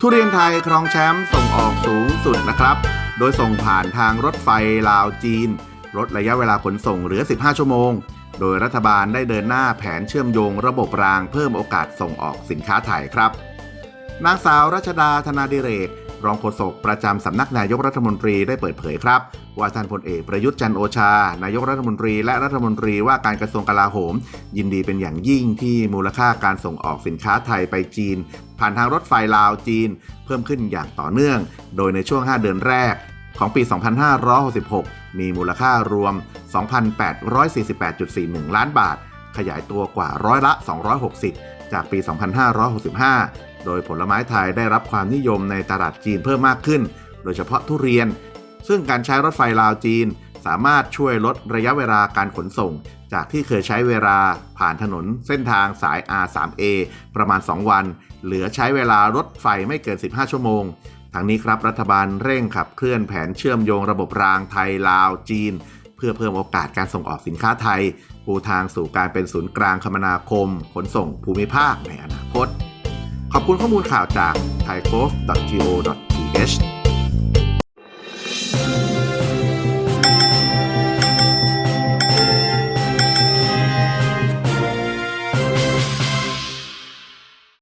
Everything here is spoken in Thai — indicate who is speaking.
Speaker 1: ทุเรียนไทยครองแชมป์ส่งออกสูงสุดนะครับ โดยส่งผ่านทางรถไฟลาวจีน ลดระยะเวลาขนส่งเหลือ 15 ชั่วโมง โดยรัฐบาลได้เดินหน้าแผนเชื่อมโยงระบบรางเพิ่มโอกาสส่งออกสินค้าไทยครับ นางสาวรัชดาธนาดิเรก รองโฆษกประจำสำนักนายกรัฐมนตรีได้เปิดเผยครับ ว่าท่านพลเอกประยุทธ์จันโอชา นายกรัฐมนตรีและรัฐมนตรีว่าการกระทรวงกลาโหม ยินดีเป็นอย่างยิ่งที่มูลค่าการส่งออกสินค้าไทยไปจีน ผ่านทางรถไฟลาวจีน เพิ่มขึ้นอย่างต่อเนื่อง โดยในช่วง 5 เดือนแรกของปี 2566 มีมูลค่ารวม 2,848.41 ล้านบาท ขยายตัวกว่าร้อยละ 260 จากปี 2565 โดยผลไม้ไทยได้รับความนิยมในตลาดจีนเพิ่มมากขึ้น โดยเฉพาะทุเรียน ซึ่งการใช้รถไฟลาวจีน สามารถช่วยลดระยะเวลาการขนส่ง จากที่เคยใช้เวลาผ่านถนนเส้นทางสาย R3A ประมาณ 2 วัน เหลือใช้เวลารถไฟไม่เกิน 15 ชั่วโมงทั้งนี้ครับรัฐบาลเร่งขับเคลื่อนแผนเชื่อมโยงระบบรางไทยลาวจีน เพื่อเพิ่มโอกาสการส่งออกสินค้าไทยปูทางสู่การเป็นศูนย์กลางคมนาคม ขนส่งภูมิภาคในอนาคต ขอบคุณข้อมูลข่าวจาก thaicof.go.th